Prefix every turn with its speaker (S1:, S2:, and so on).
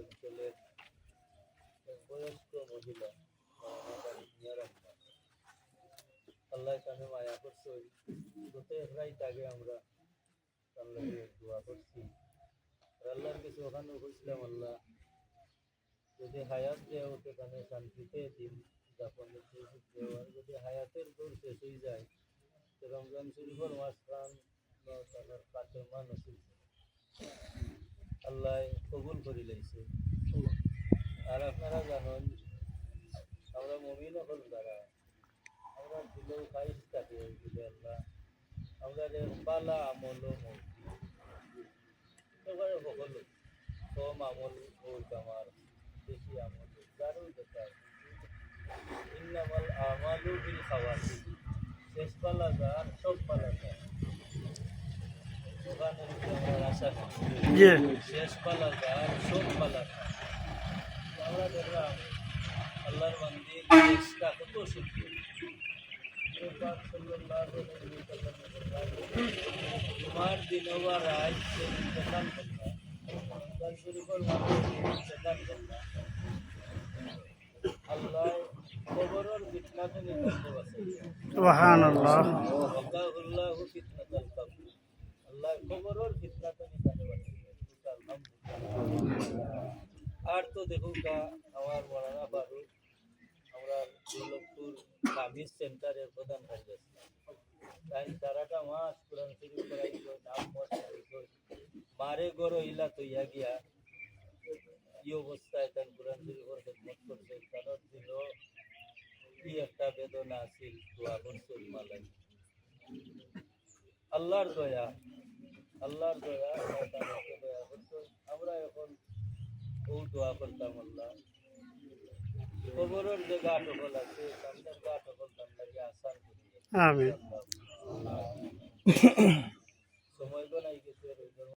S1: অঞ্চলের বয়স্ক মহিলা আল্লাহ তাকে মায়া করছে গত রাইত আগে আমরা দোয়া করছি। আল্লাহর কাছে ওখানে বলছিলাম আল্লাহ যদি হায়াত দেওয়া সেখানে শান্তিতে দিন যাপনের সুযোগ দেওয়া যদি হায়াতের দৌড় শেষ হয়ে যায় তো রমজান শরীফের মাঝখান বা তাদের কাতেমা নসিব আল্লাহ কবুল করে লাইছে আর আপনারা জানেন, আমরা মমিন হল দ্বারা আমরা দিলেও খাইস থাকে দিলে আল্লাহ। আমরা যে বালা আমল এবারে সকলো কম আমল হোক আমার বেশি আমল। যারও দেখায় ইন্নামাল আমালু বিল খাওয়াতি শেষ পালা যার সব পালা যার ওখানে করি
S2: জি
S1: শেষ পালা যার সব পালা আমরা দেখলাম আল্লাহর মন্দির দেশটা কত সুন্দর তোমার দিনওয়া রাত সে ইন্তেকাল করলা। শরীফের আল্লাহ ফিতনাতে
S2: সুবহানাল্লাহ।
S1: আর তো দেখুকা আমার মরানা ফারুক আমরা দুর্লভপুর কামিজ সেন্টারের প্রধান কার্যস্থ তাই সারাটা মাস কোরআন শরীফ করাইল নাম মারে গড় ইলা তৈয়া গিয়া। কি অবস্থায় তার কোরআন শরীফের খেদমত করছে? তার দিল, কি একটা বেদনা আছিল দোয়া করছে মালাই। আল্লাহর দয়া আল্লাহর দয়া দয়া করছে আমরা এখন ও দোয়া করতাম আল্লাহ। কবরের যে গা টকল আছে তাদের গা টকল তার লাগে আসার
S2: আমিন।